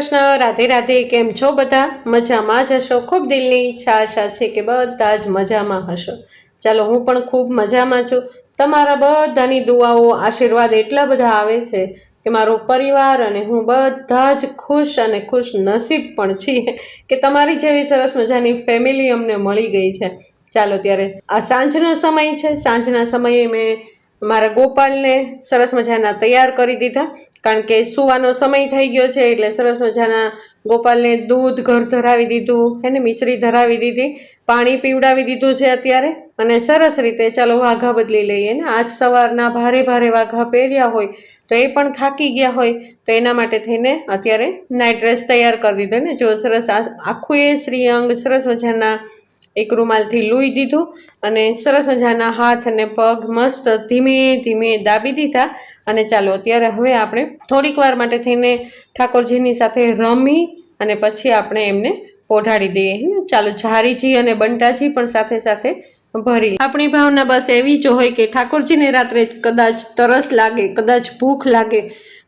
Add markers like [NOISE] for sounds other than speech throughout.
કૃષ્ણ રાધે રાધે, કેમ છો બધા? મજામાં જ હશો? ખૂબ દિલની ઈચ્છા આશા છે કે બધા જ મજામાં હશો. ચાલો, હું પણ ખૂબ મજામાં છું. તમારા બધાની દુઆઓ, આશીર્વાદ એટલા બધા આવે છે કે મારો પરિવાર અને હું બધા જ ખુશ અને ખુશ નસીબ પણ છીએ કે તમારી જેવી સરસ મજાની ફેમિલી અમને મળી ગઈ છે. ચાલો, ત્યારે આ સાંજનો સમય છે. સાંજના સમયે મેં મારા ગોપાલને સરસ મજાના તૈયાર કરી દીધા. કારણ કે સુવાનો સમય થઈ ગયો છે એટલે સરસ મજાના ગોપાલને દૂધ ઘર ધરાવી દીધું એને મિશ્રી ધરાવી દીધી, પાણી પીવડાવી દીધું છે અત્યારે. અને સરસ રીતે, ચાલો વાઘા બદલી લઈએ, ને, આજ સવારના ભારે ભારે વાઘા પહેર્યા હોય, તો એ પણ થાકી ગયા હોય, તો એના માટે થઈને અત્યારે નાઇટ ડ્રેસ તૈયાર કરી દીધો, ને, જો સરસ આખું એ શ્રીઅંગ સરસ મજાના એક રૂમાલથી લૂઈ દીધું અને સરસ મજાના હાથ અને પગ મસ્ત ધીમે ધીમે દાબી દીધા અને ચાલો અત્યારે હવે આપણે થોડીક વાર માટે થઈને ઠાકોરજીની સાથે રમી અને પછી આપણે એમને પોઢાડી દઈએ ચાલો ઝારીજી અને બંટાજી પણ સાથે સાથે ભરી આપણી ભાવના બસ એવી જ હોય કે ઠાકોરજીને રાત્રે કદાચ તરસ લાગે, કદાચ ભૂખ લાગે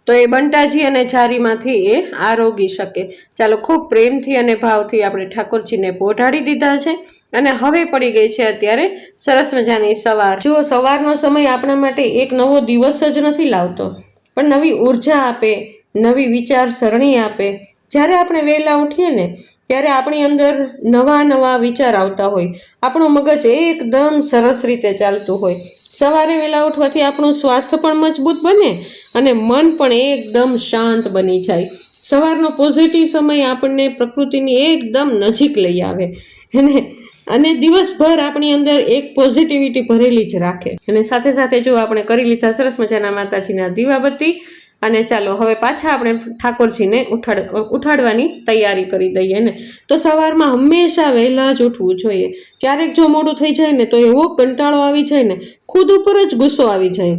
તો એ બંટાજી અને જારીમાંથી એ આરોગી શકે. ચાલો, ખૂબ પ્રેમથી અને ભાવથી આપણે ઠાકોરજીને પોઢાડી દીધા છે અને હવે પડી ગઈ છે અત્યારે સરસ મજાની સવાર. જુઓ, સવારનો સમય આપણા માટે એક નવો દિવસ જ નથી લાવતો. પણ નવી ઊર્જા આપે, નવી વિચારસરણી આપે. જ્યારે આપણે વહેલા ઉઠીએ ને, ત્યારે આપણી અંદર નવા નવા વિચાર આવતા હોય. આપણું મગજ એકદમ સરસ રીતે ચાલતું હોય. સવારે વહેલા ઉઠવાથી આપણું સ્વાસ્થ્ય પણ મજબૂત બને અને મન પણ એકદમ શાંત બની જાય. સવારનો પોઝિટિવ સમય આપણને પ્રકૃતિની એકદમ નજીક લઈ આવે. અને અને દિવસભર આપણી અંદર એક પોઝિટિવિટી ભરેલી જ રાખે. અને સાથે સાથે જો આપણે કરી લીધા સરસ મજાના માતાજીના દીવાબત્તી અને ચાલો, હવે પાછા આપણે ઠાકોરજીને ઉઠાડ, ઉઠાડવાની તૈયારી કરી દઈએ ને. તો સવારમાં હંમેશા વહેલા જ ઉઠવું જોઈએ. ક્યારેક જો મોડું થઈ જાય ને તો એવો કંટાળો આવી જાય ને, ખુદ ઉપર જ ગુસ્સો આવી જાય.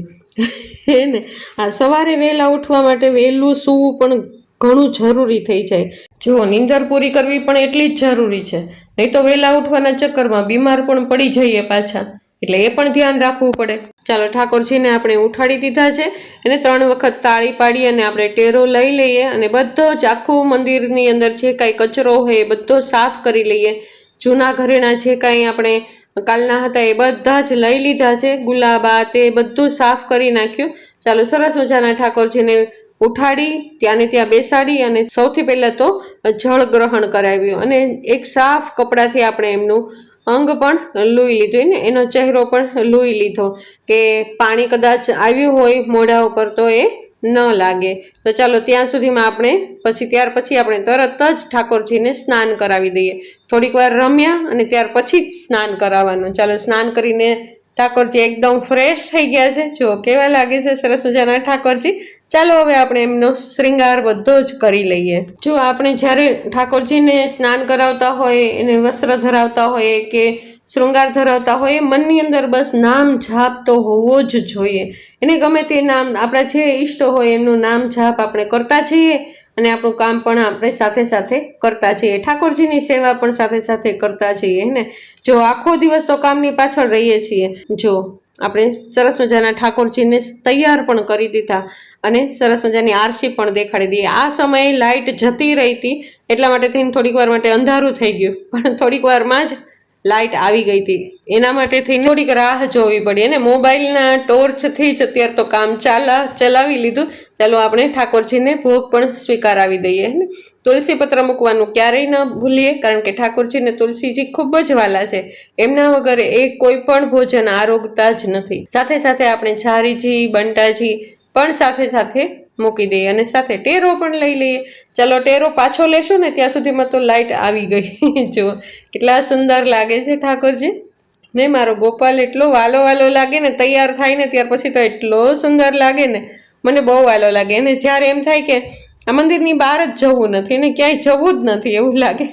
હે ને? આ સવારે વહેલા ઉઠવા માટે વહેલું સૂવું પણ ઘણું જરૂરી થઈ જાય. જુઓ, નીંદર પૂરી કરવી પણ એટલી જ જરૂરી છે. નહીં તો વહેલા ઉઠવાના ચક્કરમાં બીમાર પણ પડી જઈએ પાછા. એટલે એ પણ ધ્યાન રાખવું પડે. ચાલો ઠાકોરજીને આપણે ઉઠાડી દીધા છે એને ત્રણ વખત તાળી પાડી અને આપણે ટેરો લઈ લઈએ અને બધો જ આખું મંદિરની અંદર જે કાંઈ કચરો હોય એ બધો સાફ કરી લઈએ. જૂના ઘરેણા જે કાંઈ આપણે કાલના હતા એ બધા જ લઈ લીધા છે. ગુલાબા તે બધું સાફ કરી નાખ્યું. ચાલો સરસ મજાના ઠાકોરજીને ઉઠાડી ત્યાંને ત્યાં બેસાડી અને સૌથી પહેલાં તો જળ ગ્રહણ કરાવ્યું અને એક સાફ કપડાથી આપણે એમનું અંગ પણ લૂઈ લીધું. ને એનો ચહેરો પણ લૂઈ લીધો કે પાણી કદાચ આવ્યું હોય મોઢા ઉપર તો એ ન લાગે. તો ચાલો ત્યાં સુધીમાં આપણે, પછી ત્યાર પછી આપણે તરત જ ઠાકોરજીને સ્નાન કરાવી દઈએ. થોડીક વાર રમ્યા અને ત્યાર પછી જ સ્નાન કરાવવાનું. ચાલો સ્નાન કરીને ઠાકોરજી એકદમ ફ્રેશ થઈ ગયા છે. જો કેવા લાગે છે સરસ મજાના ઠાકોરજી. ચાલો હવે આપણે એમનો શ્રૃંગાર બધો જ કરી લઈએ. જો આપણે જ્યારે ઠાકોરજીને સ્નાન કરાવતા હોય, એને વસ્ત્ર ધરાવતા હોય કે શૃંગાર ધરાવતા હોય મનની અંદર બસ નામ જાપ તો હોવો જ જોઈએ. એને ગમે તે નામ આપણા જે ઈષ્ટ હોય, એમનું નામ જાપ આપણે કરતા જઈએ અને આપણું કામ પણ આપણે સાથે સાથે કરતા જઈએ. ઠાકોરજીની સેવા પણ સાથે સાથે કરતા જઈએ ને? જો આખો દિવસ તો કામની પાછળ રહીએ છીએ. જો આપણે સરસ મજાના ઠાકોરજીને તૈયાર પણ કરી દીધા અને સરસ મજાની આરસી પણ દેખાડી દીધી. આ સમયે લાઇટ જતી રહી હતી, એટલા માટે થઈને થોડીક વાર માટે અંધારું થઈ ગયું. પણ થોડીક વારમાં જ લાઇટ આવી ગઈ હતી. એના માટે થઈને થોડીક રાહ જોવી પડી અને મોબાઈલના ટોર્ચથી જ અત્યારે તો કામ ચાલા, ચલાવી લીધું. ચાલો આપણે ઠાકોરજીને ભોગ પણ સ્વીકારાવી દઈએ ને? તુલસી પત્ર મૂકવાનું ક્યારેય ન ભૂલીએ, કારણ કે ઠાકોરજીને તુલસીજી ખૂબ જ વાલા છે. એમના વગર એ કોઈ પણ ભોજન આરોગતા જ નથી. સાથે સાથે આપણે છારીજી બંટાજી પણ સાથે સાથે મૂકી દઈએ અને સાથે ટેરો પણ લઈ લઈએ. ચાલો, ટેરો પાછો લેશો ને ત્યાં સુધીમાં તો લાઇટ આવી ગઈ. [LAUGHS] જો, કેટલા સુંદર લાગે છે ઠાકોરજી. ને મારો ગોપાલ એટલો વાલો વાલો લાગે ને, તૈયાર થાય ને, ત્યાર પછી તો એટલો સુંદર લાગે ને. મને બહુ વાલો લાગે. અને જ્યારે એમ થાય કે આ મંદિરની બહાર જ જવું નથી ને ક્યાંય જવું જ નથી એવું લાગે.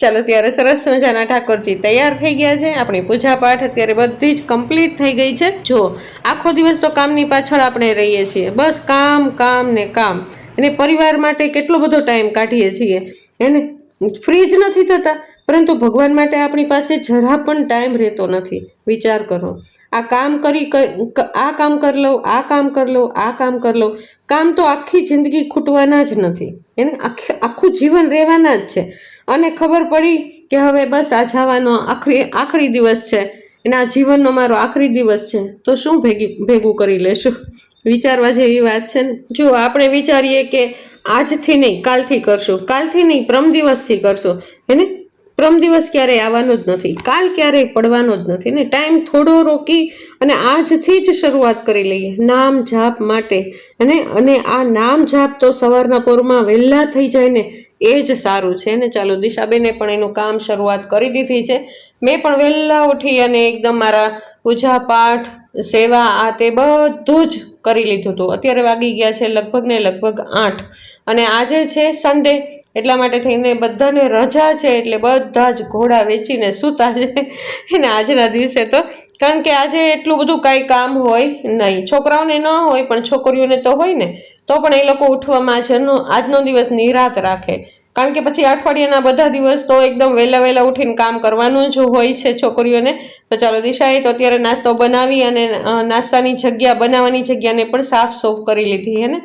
ચાલો ત્યારે સરસ મજાના ઠાકોરજી તૈયાર થઈ ગયા છે. આપણી પૂજા પાઠ અત્યારે બધી જ કમ્પ્લીટ થઈ ગઈ છે. જો, આખો દિવસ તો કામની પાછળ આપણે રહીએ છીએ. બસ કામ કામ ને કામ. અને પરિવાર માટે કેટલો બધો ટાઈમ કાઢીએ છીએ. એને ફ્રી જ નથી થતા. પરંતુ ભગવાન માટે આપણી પાસે જરા પણ ટાઈમ રહેતો નથી. વિચાર કરો. આ કામ કરી આ કામ કરી લઉં, આ કામ કરી લઉં, આ કામ કરી લઉં. કામ તો આખી જિંદગી ખૂટવાના જ નથી. એને આખી, આખું જીવન રહેવાના જ છે. અને ખબર પડી કે હવે બસ આ જવાનો આખરી આખરી દિવસ છે. આ જીવનનો મારો આખરી દિવસ છે. તો શું ભેગી, ભેગું કરી લેશું? વિચારવા જેવી વાત છે ને? જો આપણે વિચારીએ કે આજથી નહીં, કાલથી કરશું. કાલથી નહીં, પ્રમ દિવસથી કરશું. એને પ્રમ દિવસ ક્યારેય આવવાનો જ નથી, કાલ ક્યારેય પડવાનો જ નથી ને ટાઈમ થોડો રોકી અને આજથી જ શરૂઆત કરી લઈએ. નામ જાપ માટે અને અને આ નામ જાપ તો સવારના પોરમાં વહેલા થઈ જાય ને એ જ સારું છે ને. ચાલો દિશાબેને પણ એનું કામ શરૂઆત કરી દીધી છે. મેં પણ વહેલા ઉઠી અને એકદમ મારા પૂજા પાઠ, સેવા, આ તે બધું જ કરી લીધું હતું. અત્યારે વાગી ગયા છે લગભગ ને લગભગ આઠ અને આજે છે સન્ડે એટલા માટે થઈને બધાને રજા છે એટલે બધા જ ઘોડા વેચીને સૂતા છે. એને આજના દિવસે તો, કારણ કે આજે એટલું બધું કાંઈ કામ હોય નહીં. છોકરાઓને ન હોય, પણ છોકરીઓને તો હોય ને, તો પણ એ લોકો ઉઠવામાં આજનો આજનો દિવસ નિરાત રાખે. કારણ કે પછી અઠવાડિયાના બધા દિવસ તો એકદમ વહેલા વહેલા ઉઠીને કામ કરવાનું જ હોય છે છોકરીઓને. તો ચાલો દિશાએ તો અત્યારે નાસ્તો બનાવી અને નાસ્તાની જગ્યા, બનાવવાની જગ્યાને પણ સાફ સૂફ કરી લીધી, હે ને?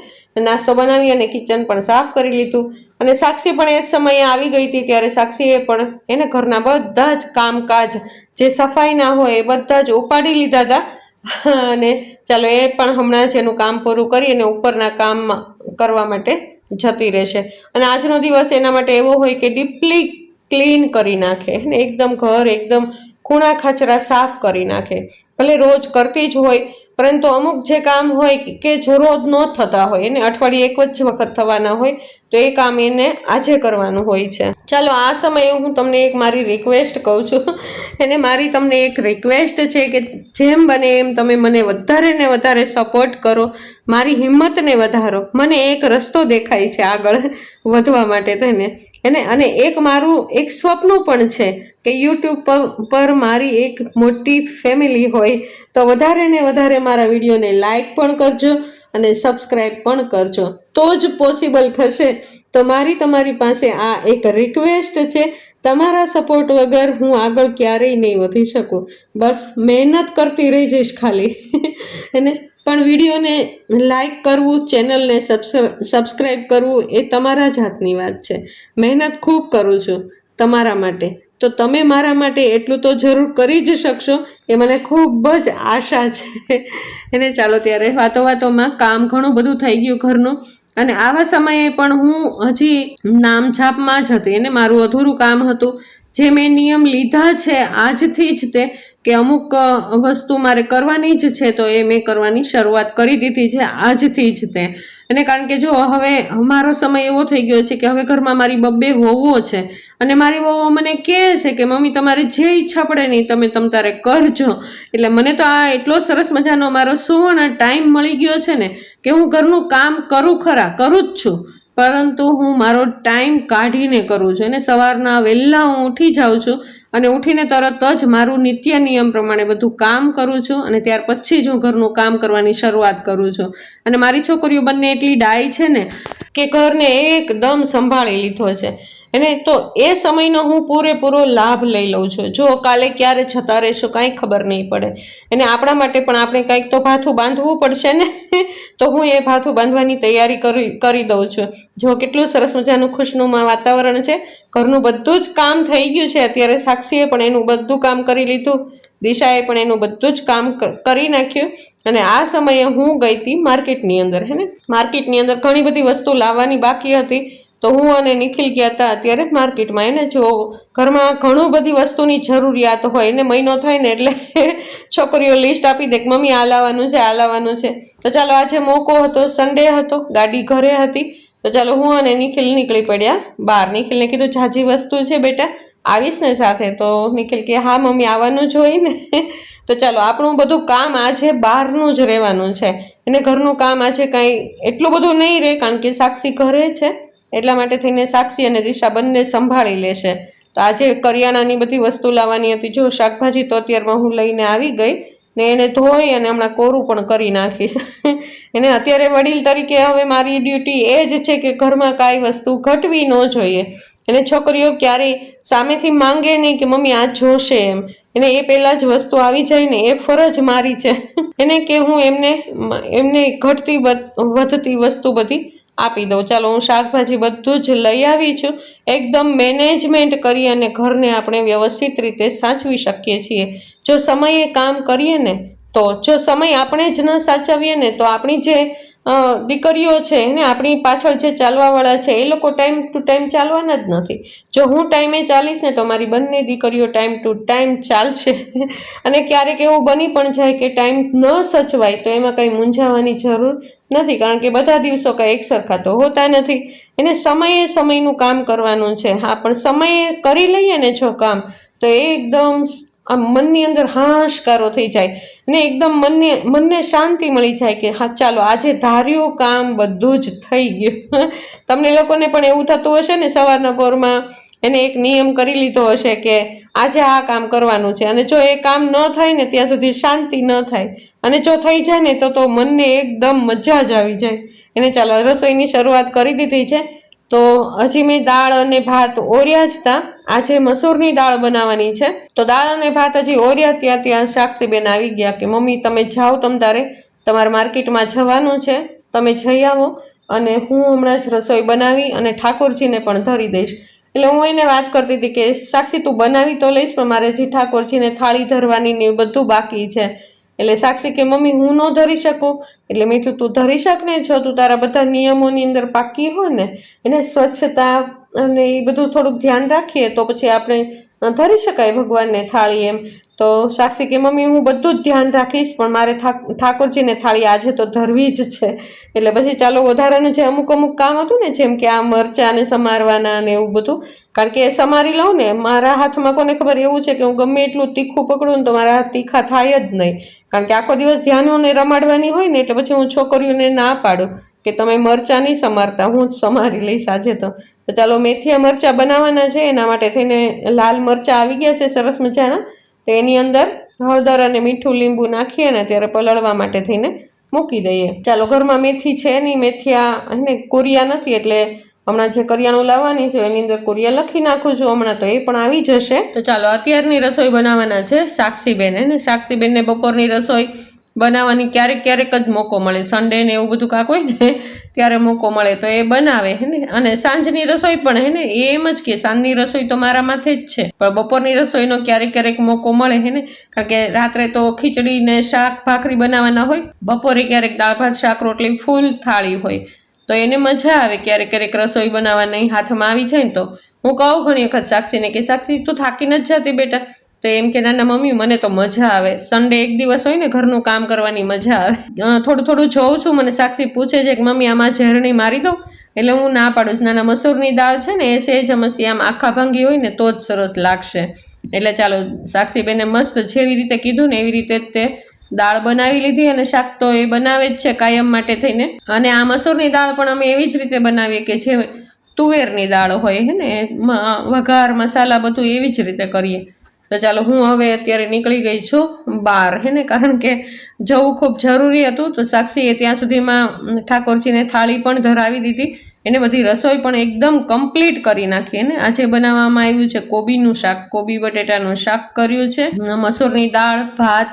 નાસ્તો બનાવી અને કિચન પણ સાફ કરી લીધું. અને સાક્ષી પણ એ જ સમયે આવી ગઈ હતી ત્યારે સાક્ષીએ પણ એને ઘરના બધા જ કામકાજ જે સફાઈના હોય એ બધા જ ઉપાડી લીધા હતા. અને ચાલો એ પણ હમણાં જ એનું કામ પૂરું કરી અને ઉપરના કામ કરવા માટે જતી રહેશે. અને આજનો દિવસ એના માટે એવો હોય કે ડીપલી ક્લીન કરી નાખે ને એકદમ ઘર એકદમ ખૂણા ખાચરા સાફ કરી નાખે. ભલે રોજ કરતી જ હોય, પરંતુ અમુક જે કામ હોય કે જે રોજ ન થતા હોય, એને અઠવાડિયે એક જ વખત થવાના હોય તો એ કામ એને આજે કરવાનું હોય છે. ચાલો, આ સમયે હું તમને એક મારી રિક્વેસ્ટ કહું છું. એને મારી તમને એક રિક્વેસ્ટ છે કે જેમ બને એમ તમે મને વધારે ને વધારે સપોર્ટ કરો. મારી હિંમતને વધારો. મને એક રસ્તો દેખાય છે આગળ વધવા માટે તેને. એને, અને એક મારું, એક સ્વપ્ન પણ છે કે યુટ્યુબ પર પર મારી એક મોટી ફેમિલી હોય તો વધારે ને વધારે મારા વિડીયોને લાઇક પણ કરજો. અને સબસ્ક્રાઈબ પણ કરજો. તો જ પોસિબલ થશે. તમારી તમારી પાસે આ એક રિક્વેસ્ટ છે. તમારા સપોર્ટ વગર હું આગળ ક્યારેય નહીં વધી શકું. બસ મહેનત કરતી રહી જઈશ ખાલી. [LAUGHS] અને પણ વિડીયોને લાઈક કરવું ચેનલને સબસ્ક્રાઈબ કરવું એ તમારા જ હાથની વાત છે. મહેનત ખૂબ કરું છું તમારા માટે. તો તમે મારા માટે એટલું તો જરૂર કરી જ શકશો. એ મને ખૂબ જ આશા છે. એને ચાલો ત્યારે વાતો વાતોમાં કામ ઘણું બધું થઈ ગયું ઘરનું. અને આવા સમયે પણ હું હજી નામછાપમાં જ હતી. એને મારું અધૂરું કામ હતું. જે મેં નિયમ લીધા છે આજથી જ તે કે અમુક વસ્તુ મારે કરવાની જ છે તો એ મેં કરવાની શરૂઆત કરી દીધી છે આજથી જ તે. અને કારણ કે જો હવે મારો સમય એવો થઈ ગયો છે કે હવે ઘરમાં મારી બબ્બે વહુઓ છે અને મારી વહુઓ મને કહે છે કે, મમ્મી, તમારે જે ઈચ્છા પડે નહીં તમે તમ તારે કરજો. એટલે મને તો આ એટલો સરસ મજાનો મારો સુવર્ણ ટાઈમ મળી ગયો છે ને કે હું ઘરનું કામ કરું ખરા, કરું જ છું. પરંતુ હું મારો ટાઈમ કાઢીને કરું છું અને સવારના વહેલા હું ઉઠી જાઉં છું અને ઉઠીને તરત જ મારું નિત્ય નિયમ પ્રમાણે બધું કામ કરું છું અને ત્યાર પછી જ હું ઘરનું કામ કરવાની શરૂઆત કરું છું. અને મારી છોકરીઓ બંને એટલી ડાય છે ને કે ઘરને એકદમ સંભાળી લીધો છે. અને તો એ સમયનો હું પૂરેપૂરો લાભ લઈ લઉં છું. જો કાલે ક્યારે જતા રહેશું કાંઈ ખબર નહીં પડે. અને આપણા માટે પણ આપણે કંઈક તો ભાથું બાંધવું પડશે ને? [LAUGHS] તો હું એ ભાથું બાંધવાની તૈયારી કરી કરી દઉં છું. જો કેટલું સરસ મજાનું ખુશનુમાં વાતાવરણ છે. ઘરનું બધું જ કામ થઈ ગયું છે. અત્યારે સાક્ષીએ પણ એનું બધું કામ કરી લીધું. દિશાએ પણ એનું બધું જ કામ કરી નાખ્યું. અને આ સમયે હું ગઈ હતી માર્કેટની અંદર, હે ને? માર્કેટની અંદર ઘણી બધી વસ્તુ લાવવાની બાકી હતી. તો હું અને નિખિલ ગયા હતા અત્યારે માર્કેટમાં. એને જો ઘરમાં ઘણું બધી વસ્તુની જરૂરિયાત હોય, એને મહિનો થાય ને એટલે [LAUGHS] છોકરીઓ લિસ્ટ આપી દે કે, મમ્મી, આ લાવવાનું છે, આ લાવવાનું છે. તો ચાલો આજે મોકો હતો સન્ડે હતો, ગાડી ઘરે હતી. તો ચાલો હું અને નિખિલ નીકળી પડ્યા બહાર. નિખિલને કીધું, ઝાઝી વસ્તુ છે બેટા, આવીશ ને સાથે. તો નિખિલ કે, હા, મમ્મી, આવવાનું જ હોય ને તો ચાલો, આપણું બધું કામ આજે બહારનું જ રહેવાનું છે. એને ઘરનું કામ આજે કાંઈ એટલું બધું નહીં રહે, કારણ કે સાક્ષી ઘરે છે. એટલા માટે થઈને સાક્ષી અને દિશા બંને સંભાળી લેશે. તો આજે કરિયાણાની બધી વસ્તુ લાવવાની હતી. જો શાકભાજી તો અત્યારમાં હું લઈને આવી ગઈ ને એને ધોઈ અને હમણાં કોરું પણ કરી નાખીશ. [LAUGHS] એને અત્યારે વડીલ તરીકે હવે મારી ડ્યુટી એ જ છે કે ઘરમાં કાંઈ વસ્તુ ઘટવી ન જોઈએ. એને છોકરીઓ ક્યારેય સામેથી માંગે નહીં કે મમ્મી આ જોશે એમ. એને એ પહેલાં જ વસ્તુ આવી જાય ને એ ફરજ મારી છે. [LAUGHS] એને કે હું એમને એમને ઘટતી વધ- વધતી વસ્તુ બધી આપી દઉં. ચાલો, હું શાકભાજી બધું જ લઈ આવી છું. એકદમ મેનેજમેન્ટ કરી અને ઘરને આપણે વ્યવસ્થિત રીતે સાચવી શકીએ છીએ. જો સમયે કામ કરીએ ને, તો જો સમય આપણે જ ન સાચવીએ ને, તો આપણી જે દીકરીઓ છે ને, આપણી પાછળ જે ચાલવાવાળા છે, એ લોકો ટાઈમ ટુ ટાઈમ ચાલવાના જ નથી. જો હું ટાઈમે ચાલીશ ને, તો મારી બંને દીકરીઓ ટાઈમ ટુ ટાઈમ ચાલશે. [LAUGHS] અને ક્યારેક એવું બની પણ જાય કે ટાઈમ ન સચવાય, તો એમાં કંઈ મૂંઝાવાની જરૂર નથી, કારણ કે બધા દિવસો કંઈ એક સરખા તો હોતા નથી. એને સમયે સમયનું કામ કરવાનું છે. હા, પણ સમયે કરી લઈએ ને જો કામ, તો એકદમ આમ મનની અંદર હાશકારો થઈ જાય ને એકદમ મનને મનને શાંતિ મળી જાય કે હા, ચાલો, આજે ધાર્યું કામ બધું જ થઈ ગયું. [LAUGHS] તમને લોકોને પણ એવું થતું હશે ને, સવારના પોરમાં એને એક નિયમ કરી લીધો હશે કે આજે આ કામ કરવાનું છે. અને જો એ કામ ન થાય ને, ત્યાં સુધી શાંતિ ન થાય. અને જો થઈ જાય ને તો તો મનને એકદમ મજા જ આવી જાય. એને ચાલો રસોઈની શરૂઆત કરી દીધી છે. તો હજી મેં દાળ અને ભાત ઓર્યા જ હતા આજે મસૂરની દાળ બનાવવાની છે. તો દાળ અને ભાત હજી ઓર્યા ત્યાં ત્યાં શાકસીબેન આવી ગયા કે, મમ્મી, તમે જાઓ તમ તારે. તમારે માર્કેટમાં જવાનું છે. તમે જઈ આવો અને હું હમણાં જ રસોઈ બનાવી અને ઠાકોરજીને પણ ધરી દઈશ. એટલે હું એને વાત કરતી હતી કે, સાક્ષી, તું બનાવી તો લઈશ, પણ મારે હજી ઠાકોરજીને થાળી ધરવાની ને બધું બાકી છે. એટલે સાક્ષી કે, મમ્મી, હું ન ધરી શકું? એટલે મેં કીધું, તું ધરી શક ને જો તું તારા બધા નિયમોની અંદર પાકી હોય ને, એને સ્વચ્છતા અને એ બધું થોડુંક ધ્યાન રાખીએ તો પછી આપણે ધરી શકાય ભગવાનને થાળી એમ. તો સાક્ષી કે, મમ્મી, હું બધું જ ધ્યાન રાખીશ, પણ મારે ઠાક- ઠાકોરજીને થાળી આજે તો ધરવી જ છે. એટલે પછી ચાલો વધારાનું જે અમુક અમુક કામ હતું ને, જેમ કે આ મરચાંને સમારવાના ને એવું બધું કારણ કે એ સમારી લઉં ને, મારા હાથમાં કોને ખબર એવું છે કે હું ગમે એટલું તીખું પકડું ને તો મારા હાથ તીખા થાય જ નહીં. કારણ કે આખો દિવસ ધ્યાનોને રમાડવાની હોય ને એટલે પછી હું છોકરીઓને ના પાડું કે તમે મરચાં નહીં સમારતા, હું જ સમારી લઈશ આજે તો. ચાલો, મેથીયા મરચાં બનાવવાના છે, એના માટે થઈને લાલ મરચાં આવી ગયા છે, સરસ મજાના. તો એની અંદર હળદર અને મીઠું લીંબુ નાખીએ ને ત્યારે પલળવા માટે થઈને મૂકી દઈએ. ચાલો, ઘરમાં મેથી છે નહીં, મેથીયા એને કોરિયા નથી એટલે હમણાં જે કરિયાણું લાવવાની છે, એની અંદર કોરિયા લખી નાખું છું. હમણાં તો એ પણ આવી જશે. તો ચાલો, અત્યારની રસોઈ બનાવવાના છે સાક્ષીબેન અને સાક્ષીબેનને બપોરની રસોઈ બનાવવાની ક્યારેક ક્યારેક જ મોકો મળે. સન્ડે ને એવું બધું કાંક હોય ને, ત્યારે મોકો મળે તો એ બનાવે, હે ને? અને સાંજની રસોઈ પણ, હે ને? એ એમ જ કે સાંજની રસોઈ તો મારા માથે જ છે. પણ બપોરની રસોઈનો ક્યારેક ક્યારેક મોકો મળે, હે ને? કારણ કે રાત્રે તો ખીચડી ને શાક, ભાખરી બનાવવાના હોય. બપોરે ક્યારેક દાળ, ભાત, શાક, રોટલી ફૂલ થાળી હોય. તો એને મજા આવે ક્યારેક ક્યારેક રસોઈ બનાવવાની હાથમાં આવી જાય ને તો. હું કહું ઘણી વખત સાક્ષીને કે, સાક્ષી, તું થાકી નથી જતી બેટા? તો એમ કે નાના મમ્મી, મને તો મજા આવે. સન્ડે એક દિવસ હોય ને ઘરનું કામ કરવાની મજા આવે. થોડું થોડું જોઉં છું, મને સાક્ષી પૂછે છે કે, મમ્મી, આમાં ઝેરણી મારી દઉં? એટલે હું ના પાડું છું. નાના મસૂરની દાળ છે ને, એ સેજ અમસી આમ આખા ભાંગી હોય ને, તો જ સરસ લાગશે. એટલે ચાલો સાક્ષીબેને મસ્ત જેવી રીતે કીધું ને, એવી રીતે જ તે દાળ બનાવી લીધી અને શાક તો એ બનાવે જ છે કાયમ માટે થઈને. અને આ મસૂરની દાળ પણ અમે એવી જ રીતે બનાવીએ કે જે તુવેરની દાળ હોય હે ને વઘાર, મસાલા બધું એવી જ રીતે કરીએ. તો ચાલો હું હવે અત્યારે નીકળી ગઈ છું બહાર હે ને, કારણ કે જવું ખૂબ જરૂરી હતું. તો સાક્ષીએ ત્યાં સુધીમાં ઠાકોરજીને થાળી પણ ધરાવી દીધી. એને બધી રસોઈ પણ એકદમ કમ્પ્લીટ કરી નાખી ને. આજે બનાવવામાં આવ્યું છે કોબીનું શાક. કોબી બટેટાનું શાક કર્યું છે. મસૂરની દાળ, ભાત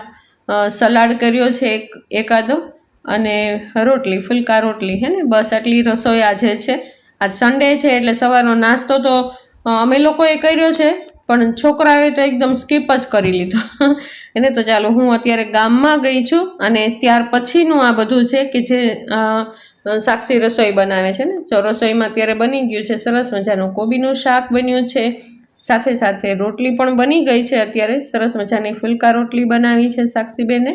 સલાડ કર્યો છે એક, એકાદો, અને રોટલી, ફુલકા રોટલી, હે ને? બસ આટલી રસોઈ આજે છે. આજ સન્ડે છે, એટલે સવારનો નાસ્તો તો અમે લોકોએ કર્યો છે, પણ છોકરાઓએ તો એકદમ સ્કીપ જ કરી લીધો. [LAUGHS] એને તો ચાલો, હું અત્યારે ગામમાં ગઈ છું, અને ત્યાર પછીનું આ બધું છે કે જે સાક્ષી રસોઈ બનાવે છે ને? જો રસોઈમાં અત્યારે બની ગયું છે સરસ મજાનું કોબીનું શાક બન્યું છે સાથે સાથે રોટલી પણ બની ગઈ છે અત્યારે. સરસ મજાની ફુલકા રોટલી બનાવી છે સાક્ષીબેને.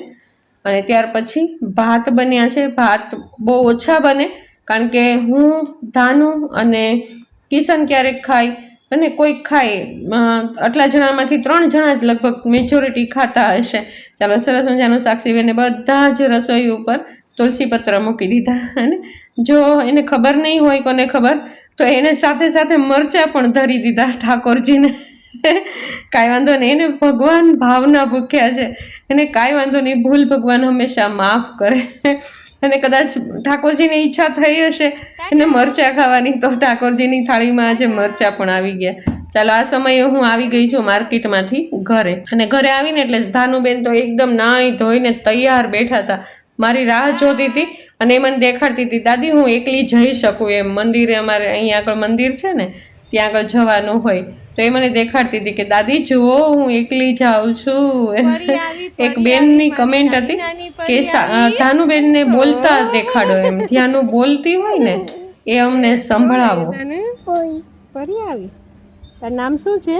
અને ત્યાર પછી ભાત બન્યા છે. ભાત બહુ ઓછા બને કારણ કે હું ધાનું અને કિશન ક્યારેક ખાય અને કોઈક ખાય આટલા જણામાંથી ત્રણ જણા જ લગભગ મેજોરિટી ખાતા હશે. ચાલો સરસ મજાનું સાક્ષીબેને બધા જ રસોઈ ઉપર તુલસી પત્ર મૂકી દીધા અને જો એને ખબર નહીં હોય કોને ખબર, તો એને સાથે સાથે મરચાં પણ ધરી દીધા ઠાકોરજીને. કાંઈ વાંધો નહીં. એને ભગવાન ભાવના ભૂખ્યા છે. એને કાંઈ વાંધો નહીં. ભૂલ ભગવાન હંમેશા માફ કરે. અને કદાચ ઠાકોરજીની ઈચ્છા થઈ હશે, એને મરચા ખાવાની, તો ઠાકોરજીની થાળીમાં આજે મરચા પણ આવી ગયા. ચાલો, આ સમયે હું આવી ગઈ છું માર્કેટમાંથી ઘરે. અને ઘરે આવીને એટલે ધાનુબેન તો એકદમ નાઈ ધોઈને તૈયાર બેઠા હતા. મારી રાહ જોતી હતી. અને એ મને દેખાડતી હતી દાદી હું એકલી જઈ શકું એમ. મંદિરે અમારે અહીંયા આગળ મંદિર છે ને ત્યાં આગળ જવાનું હોય. તો એ મને દેખાડતી હતી કે દાદી જુઓ હું એકલી જાઉં છું. [LAUGHS] એક બેનની કમેન્ટ હતી કે સા- ધાનુબેનને બોલતા દેખાડો એમ. ધ્યાનું બોલતી હોય ને એ અમને સંભળાવો. ફરી આવી તારું નામ શું છે?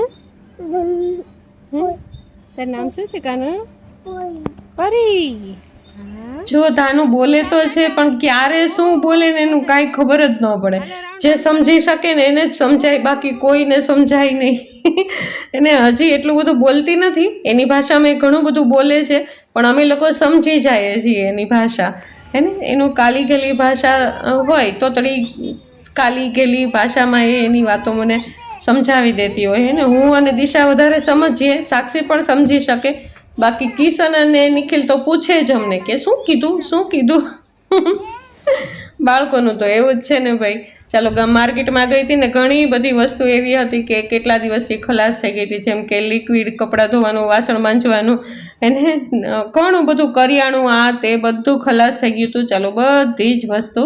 તારું નામ શું છે કાનું? પરી જો ધાનું બોલે તો છે પણ ક્યારે શું બોલે ને એનું કાંઈ ખબર જ ન પડે. જે સમજી શકે ને એને જ સમજાય બાકી કોઈને સમજાય નહીં. [LAUGHS] એને હજી એટલું બધું બોલતી નથી. એની ભાષામાં એ ઘણું બધું બોલે છે પણ અમે લોકો સમજી જઈએ છીએ એની ભાષા. હે ને? એનું કાલી ગેલી ભાષા હોય તો તળી કાલી ગેલી ભાષામાં એ એની વાતો મને સમજાવી દેતી હોય. ને? હું અને દિશા વધારે સમજીએ સાક્ષી પણ સમજી શકે. બાકી કિશન અને નિખિલ તો પૂછે જ અમને કે શું કીધું શું કીધું? બાળકોનું તો એવું જ છે ને ભાઈ. ચાલો માર્કેટમાં ગઈ હતી ને ઘણી બધી વસ્તુ એવી હતી કે કેટલા દિવસથી ખલાસ થઈ ગઈ હતી, જેમ કે લિક્વિડ કપડાં ધોવાનું, વાસણ માંજવાનું, એને ઘણું બધું કરિયાણું, આ તે બધું ખલાસ થઈ ગયું હતું. ચાલો, બધી જ વસ્તુ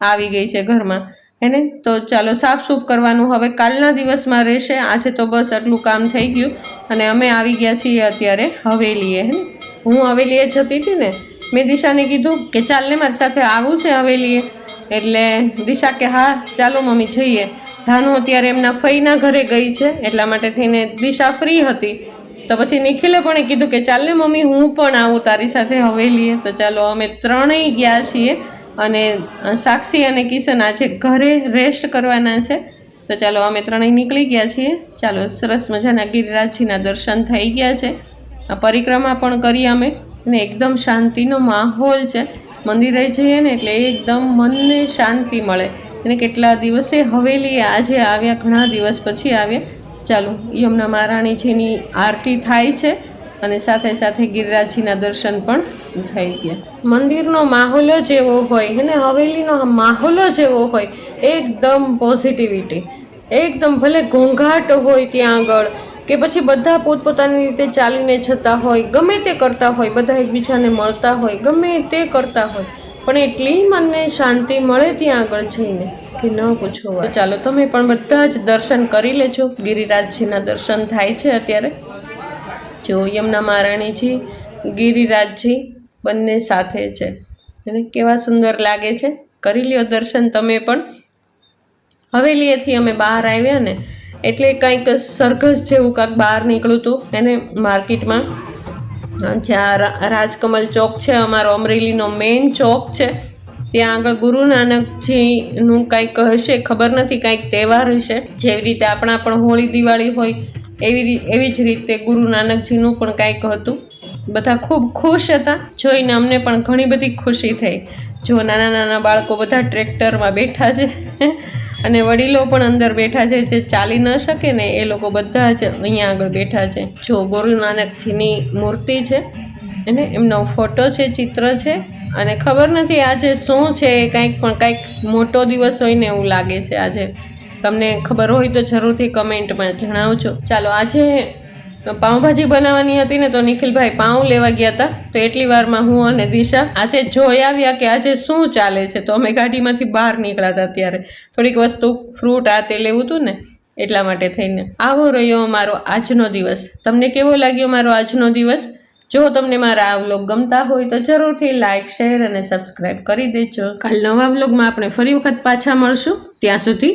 આવી ગઈ છે ઘરમાં. એને તો ચાલો સાફ સૂફ કરવાનું. હવે કાલના દિવસમાં રહેશે. આજે તો બસ આટલું કામ થઈ ગયું. અને અમે આવી ગયા છીએ અત્યારે હવેલીએ હે હું હવેલીએ જતી હતી ને. મેં દિશાને કીધું કે ચાલને મારી સાથે આવું છે હવેલીએ. એટલે દિશા કે હા, ચાલો મમ્મી, જઈએ. ધાનુ અત્યારે એમના ફઈના ઘરે ગઈ છે, એટલા માટે થઈને દિશા ફ્રી હતી. તો પછી નિખિલે પણ કીધું કે ચાલને મમ્મી, હું પણ આવું તારી સાથે હવેલીએ. તો ચાલો અમે ત્રણેય ગયા છીએ. અને સાક્ષી અને કિશન આજે ઘરે રેસ્ટ કરવાના છે. તો ચાલો અમે ત્રણેય નીકળી ગયા છીએ. ચાલો સરસ મજાના ગિરિરાજજીના દર્શન થઈ ગયા છે. પરિક્રમા પણ કરી અમે અને એકદમ શાંતિનો માહોલ છે. મંદિરે જઈએ ને એટલે એકદમ મનને શાંતિ મળે. અને કેટલા દિવસે હવેલીએ આજે આવ્યા, ઘણા દિવસ પછી આવ્યા. ચાલો યમુના મહારાણીજીની આરતી થાય છે. અને સાથે સાથે ગિરિરાજજીના દર્શન પણ થઈ ગયા. મંદિરનો માહોલ જ એવો હોય અને હવેલીનો માહોલ જ એવો હોય. એકદમ પોઝિટિવિટી એકદમ ભલે ઘોંઘાટ હોય ત્યાં આગળ, કે પછી બધા પોતપોતાની રીતે ચાલીને જતા હોય, ગમે તે કરતા હોય, બધા એકબીજાને મળતા હોય, ગમે તે કરતા હોય, પણ એટલી મનને શાંતિ મળે ત્યાં આગળ જઈને કે ન પૂછો ચાલો, તમે પણ બધા જ દર્શન કરી લેજો. ગિરિરાજજીના દર્શન થાય છે અત્યારે. જો યમુના મહારાણીજી, ગિરિરાજજી બંને સાથે છે. અને કેવા સુંદર લાગે છે. કરી લ્યો દર્શન તમે પણ. હવેલીએથી અમે બહાર આવ્યા ને, એટલે કંઈક સરઘસ જેવું કાંઈક બહાર નીકળ્યું હતું એને માર્કેટમાં જ્યાં રાજકમલ ચોક છે, અમારો અમરેલીનો મેઇન ચોક છે, ત્યાં આગળ ગુરુ નાનકજીનું કંઈક હશે, ખબર નથી, કંઈક તહેવાર હશે. જેવી રીતે આપણા પણ હોળી દિવાળી હોય એવી એવી જ રીતે ગુરુ નાનકજીનું પણ કાંઈક હતું. બધા ખૂબ ખુશ હતા. જોઈને અમને પણ ઘણી બધી ખુશી થઈ. જો નાના નાના બાળકો બધા ટ્રેક્ટરમાં બેઠા છે [LAUGHS] અને વડીલો પણ અંદર બેઠા છે જે ચાલી ન શકે ને એ લોકો બધા જ અહીંયા આગળ બેઠા છે. જો ગુરુ નાનકજીની મૂર્તિ છે અને એમનો ફોટો છે, ચિત્ર છે અને ખબર નથી આજે શું છે એ કંઈક પણ કંઈક મોટો દિવસ હોય ને એવું લાગે છે આજે. તમને ખબર હોય તો જરૂરથી કમેન્ટમાં જણાવજો. ચાલો, આજે પાઉંભાજી બનાવવાની હતી ને તો નિખિલભાઈ પાઉં લેવા ગયા હતા. તો એટલી વારમાં હું અને દિશા આજે જોઈ આવ્યા કે આજે શું ચાલે છે. તો અમે ગાડીમાંથી બહાર નીકળ્યા હતા ત્યારે. થોડીક વસ્તુ ફ્રૂટ આ તે લેવું હતું ને, એટલા માટે થઈને. આવો રહ્યો મારો આજનો દિવસ. તમને કેવો લાગ્યો મારો આજનો દિવસ? જો તમને મારા આ વ્લોગ ગમતા હોય તો જરૂરથી લાઇક શેર અને સબસ્ક્રાઈબ કરી દેજો. કાલ નવા વ્લોગમાં આપણે ફરી વખત પાછા મળશું. ત્યાં સુધી